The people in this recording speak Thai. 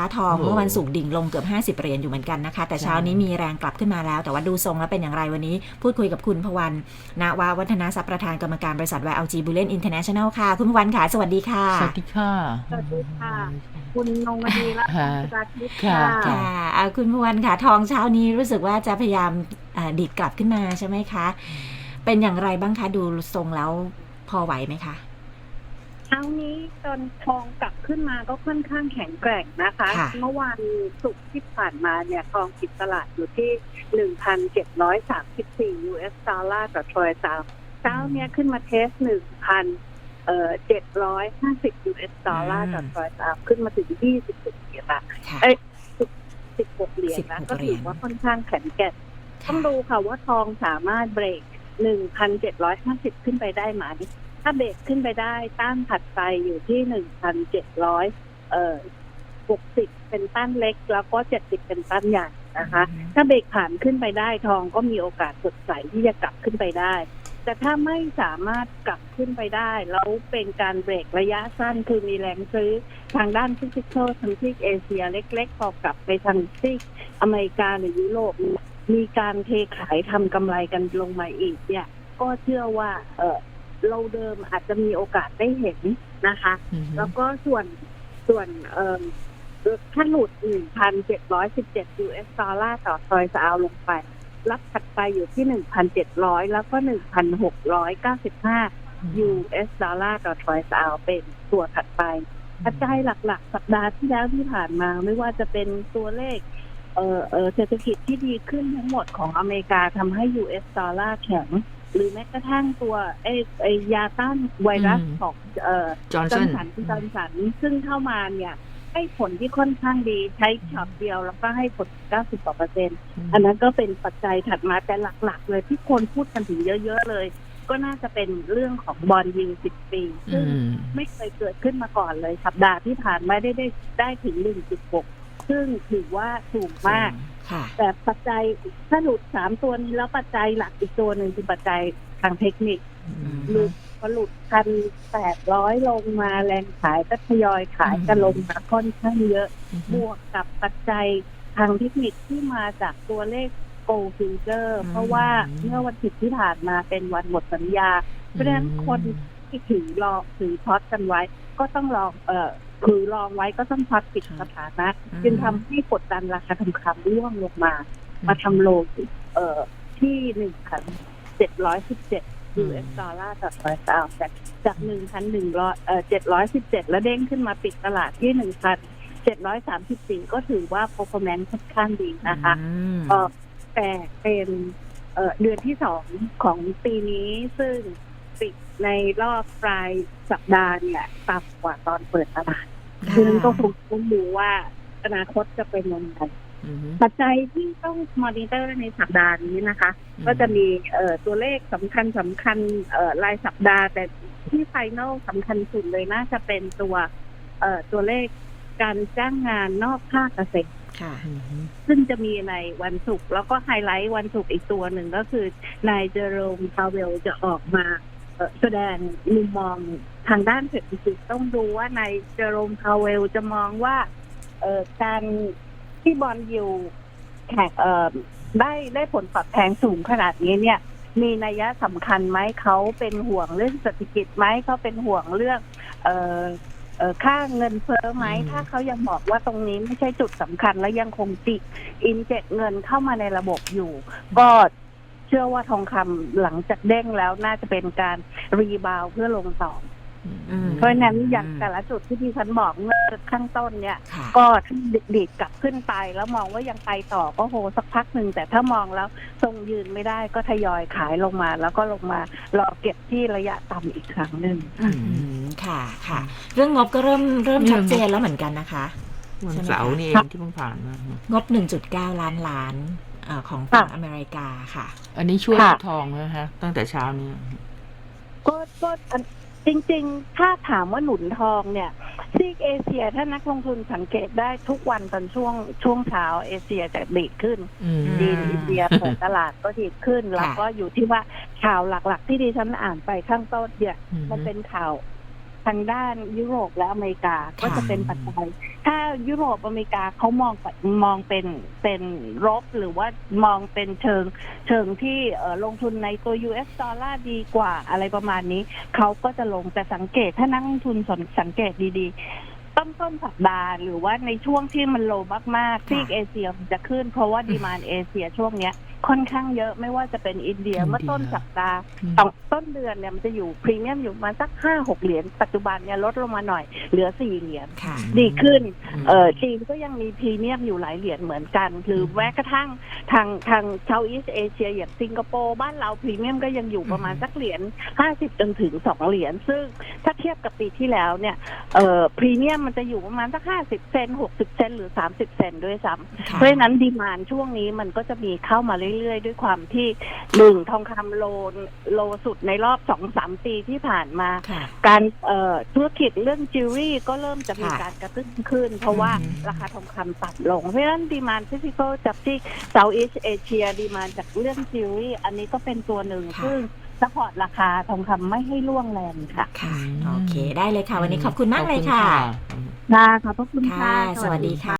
ค้าทองโอ้โหเมื่อวันศุกร์ดิ่งลงเกือบ 50 เหรียญอยู่เหมือนกันนะคะ แต่เช้านี้มีแรงกลับขึ้นมาแล้ว แต่ว่าดูทรงแล้วเป็นอย่างไรวันนี้ พูดคุยกับคุณพวันนาวาวัฒนาทรัพย์ประธานกรรมการบริษัท YLG Bullion International ค่ะ คุณพวันค่ะ สวัสดีค่ะ สวัสดีค่ะ สวัสดีค่ะ คุณนงวดีและฮะคุณสาธิตค่ะค่ะค่ะอ่าคุณพวันค่ะทองเช้านี้รู้สึกว่าจะพยายามอ่าดีดกลับขึ้นมาใช่ไหมคะ เป็นอย่างไรบ้างคะดูทรงแล้วพอไหวไหมคะ เช้านี้ตอนทองกลับขึ้นมาก็ค่อนข้างแข็งแกร่งนะคะ ค่ะ เมื่อวานศุกร์ที่ผ่านมาเนี่ยทองปิดตลาดอยู่ที่ 1,734 US ดอลลาร์ต่อทรอยซาวน์เช้าเนี้ยขึ้นมาเทส 1,000เอ่อ750 US ดอลลาร์ต่อทรอยซาวน์ขึ้นมาถึง26เหรียญละค่ะ เอ้ย16เหรียญนะ16ก็เหรีถืยอญว่าค่อนข้างแข็งแกร่ง ต้องดูค่ะว่าทองสามารถเบรก 1,750 ขึ้นไปได้ไหม ถ้าเบรกขึ้นไปได้ต้านถัดไปอยู่ที่1,700เอ่อ60เป็นต้านเล็ก แล้วก็70เป็นต้านใหญ่นะคะ ถ้าเบรกผ่านขึ้นไปได้ทองก็มีโอกาสสดใสที่จะกลับขึ้นไปได้ แต่ถ้าไม่สามารถกลับขึ้นไปได้ แล้วเป็นการเบรกระยะสั้นคือมีแรงซื้อทางด้านฟิสิกอลทางที่เอเชียเล็กๆพอกลับไปทางที่อเมริกาหรือยุโรปมีการเทขายทำกำไรกันลงมาอีกเนี่ย ก็เชื่อว่าเออ เราเดิมอาจจะมีโอกาสได้เห็นนะคะอืมแล้วก็ส่วนส่วนเอ่อถ้าหลุด 1,717 US ดอลลาร์ต่อทรอยซาวลงไป รับถัดไปอยู่ที่ 1,700 แล้วก็ 1,695 US ดอลลาร์ต่อทรอยซาวเป็นตัวถัดไปปัจจัยหลัก ๆ สัปดาห์ที่แล้วที่ผ่านมา ไม่ว่าจะเป็นตัวเลขเอ่อเอ่อเศรษฐกิจที่ดีขึ้นทั้งหมดของอเมริกาทำให้ US ดอลลาร์แข็ง หรือแม้กระทั่งตัวไอ้ไอ้ยาต้านไวรัสอืมของเอ่อจอห์นจอสัร์นนสันจอร์นสันซึ่งเข้ามาเนี่ยให้ผลที่ค่อนข้างดีใช้ช็อตเดียวแล้วก็ให้ผล90กว่าเปอร์เซ็นต์อันนั้นก็เป็นปัจจัยถัดมาแต่หลัก ๆ เลยที่คนพูดกันถึงเยอะ ๆ เลย ก็น่าจะเป็นเรื่องของบอลยิง 10 ปี ซึ่งอืมไม่เคยเกิดขึ้นมาก่อนเลย สัปดาห์ที่ผ่านมาได้ได้ได้ถึง 1.6 ซึ่งถือว่าสูงมาก ค่ะ แต่ปัจจัยถ้าหลุดสามตัวนี้แล้วปัจจัยหลักอีกตัวหนึ่งคือปัจจัยทางเทคนิคหลุดพอหลุดพันแปดร้อยลงมาแรงขายก็ทยอยขายกันลงมาค่อนข้างเยอะ บวกกับปัจจัยทางเทคนิคที่มาจากตัวเลข Go Future อืมเพราะว่าเมื่อวันศุกร์ที่ผ่านมาเป็นวันหมดสัญญา เพราะฉะนั้นคนที่ถือรอถือพอตกันไว้ ก็ต้องลองเอ่อถือลองไว้ก็ต้องพอตปิดสถานะ จึงทำให้กดดันราคาทองคำร่วงลงมา มาทำโลเอ่อที่หนึ่งพันเจ็ดร้อยสิบเจ็ด US ดอลลาร์ต่อทรอยซาวจากจากหนึ่งพันหนึ่งร้อยเอ่อเจ็ดร้อยสิบเจ็ดแล้วเด้งขึ้นมาปิดตลาดที่หนึ่งพันเจ็ดร้อยสามสิบสี่ก็ถือว่า performance ค่อนข้างดีนะคะอืมเอ่อแต่เป็นเอ่อเดือนที่สองของปีนี้ซึ่ง ปิดในรอบปลายสัปดาห์เนี่ยต่ำกว่าตอนเปิดตลาดค่ะดังนั้นก็คงต้องดูว่าอนาคตจะเป็นยังไงอืมปัจจัยที่ต้องมอนิเตอร์ในสัปดาห์นี้นะคะ ก็จะมีเอ่อตัวเลขสำคัญสำคัญเอ่อรายสัปดาห์ แต่ที่ไฟนอลสำคัญสุดเลยน่าจะเป็นตัวเอ่อตัวเลขการจ้างงานนอกภาคเกษตรค่ะอืมซึ่งจะมีในวันศุกร์แล้วก็ไฮไลท์วันศุกร์อีกตัวหนึ่งก็คือนายเจอโรมพาเวลจะออกมาเอ่อ แสดงมุมมองทางด้านเศรษฐกิจต้องดูว่านายเจอโรมพาเวลจะมองว่าเอ่อการที่บอลยูแข่งเอ่อได้ได้ผลตอบแทนสูงขนาดนี้เนี่ย มีนัยสำคัญไหมเขาเป็นห่วงเรื่องเศรษฐกิจไหมเขาเป็นห่วงเรื่องเอ่อเอ่อค่าเงินเฟ้อไหมอืมถ้าเขายังบอกว่าตรงนี้ไม่ใช่จุดสำคัญและยังคงจิอินเจกเงินเข้ามาในระบบอยู่ ก็ เชื่อว่าทองคำหลังจากเด้งแล้วน่าจะเป็นการรีบาวด์เพื่อลงต่ออืม เพราะฉะนั้นอย่างแต่ละจุดที่ที่ฉันบอกเมื่อข้างต้นเนี่ย ค่ะก็ถ้าดีดกลับขึ้นไปแล้วมองว่ายังไปต่อก็โหสักพักหนึ่งแต่ถ้ามองแล้วทรงยืนไม่ได้ก็ทยอยขายลงมา แล้วก็ลงมารอเก็บที่ระยะต่ำอีกครั้งหนึ่ง อืมค่ะค่ะ เรื่องงบก็เริ่มเริ่มชัดเจนแล้วเหมือนกันนะคะ วันเสาร์นี่เองที่เพิ่งผ่านมา งบ 1.9 ล้านล้านเอ่อของฝั่งอเมริกาค่ะ อันนี้ช่วยค่ะทองนะฮะตั้งแต่เช้านี้ ก็ก็อันจริง ๆ ถ้าถามว่าหนุนทองเนี่ย ซีกเอเชียถ้านักลงทุนสังเกตได้ทุกวันตอนช่วงช่วงเช้าเอเชียจะดีดขึ้นอืมจีนอินเดียเปิดตลาดก็ดีดขึ้น แล้วก็อยู่ที่ว่าข่าวหลัก ๆ ที่ดิฉันอ่านไปข้างต้นเนี่ยอืมมันเป็นข่าว ทางด้านยุโรปและอเมริกาก็จะเป็นปัจจัย ถ้ายุโรปอเมริกาเขามองปะมองเป็นเป็นลบหรือว่ามองเป็นเชิงเชิงที่เอ่อลงทุนในตัว US ดอลลาร์ดีกว่าอะไรประมาณนี้ เขาก็จะลงแต่สังเกตถ้านักลงทุนสนสังเกตดีๆ ต้นต้นสัปดาห์หรือว่าในช่วงที่มันโลมากๆที่เอเชียมันจะขึ้น เพราะว่าดีมานเอเชียช่วงเนี้ยค่อนข้างเยอะไม่ว่าจะเป็นอินเดียอินเดียเมื่อต้นสัปดาห์อืมตอนต้นเดือนเนี่ยมันจะอยู่พรีเมียมอยู่ประมาณสักห้าหกเหรียญปัจจุบันเนี่ยลดลงมาหน่อยเหลือสี่เหรียญค่ะดีขึ้นมเออจีนก็ยังมีพรีเมียมอยู่หลายเหรียญเหมือนกัน หรือแม้กระทั่ง ทางทางเซาท์อีสเอเชียอย่างสิงคโปร์บ้านเราพรีเมียมก็ยังอยู่ประมาณสักเหรียญห้าสิบจนถึงสองเหรียญซึ่งถ้าเทียบกับปีที่แล้วเนี่ยเออพรีเมียมมันจะอยู่ประมาณสักห้าสิบเซนหกสิบเซนหรือสามสิบเซนด้วยซ้ำค่ะเพราะฉะนั้นดีมานช่วงนี้มันก็จะมีเข้ามาเรื่อยๆ ด้วยความที่หนึ่งทองคำโลโลสุดในรอบสองสามปีที่ผ่านมาค่ะการเอ่อธุรกิจเรื่องจิวเวลรี่ก็เริ่มจะมีค่ะการกระตุ้นขึ้น เพราะว่าอืมราคาทองคำต่ำลงเพราะฉะนั้นดีมานฟิสิกอลจากที่เซาท์อีสเอเชียดีมานจากเรื่องจิวเวลรี่อันนี้ก็เป็นตัวหนึ่งค่ะ ซึ่งสปอร์ตราคาทองคำไม่ให้ล่วงแรงค่ะค่ะอืมโอเค ได้เลยค่ะ วันนี้ขอบคุณมากเลยขอบณค่ะค่ะ ขอบพระคุณค่ะ ค่ะ สวัสดีค่ะ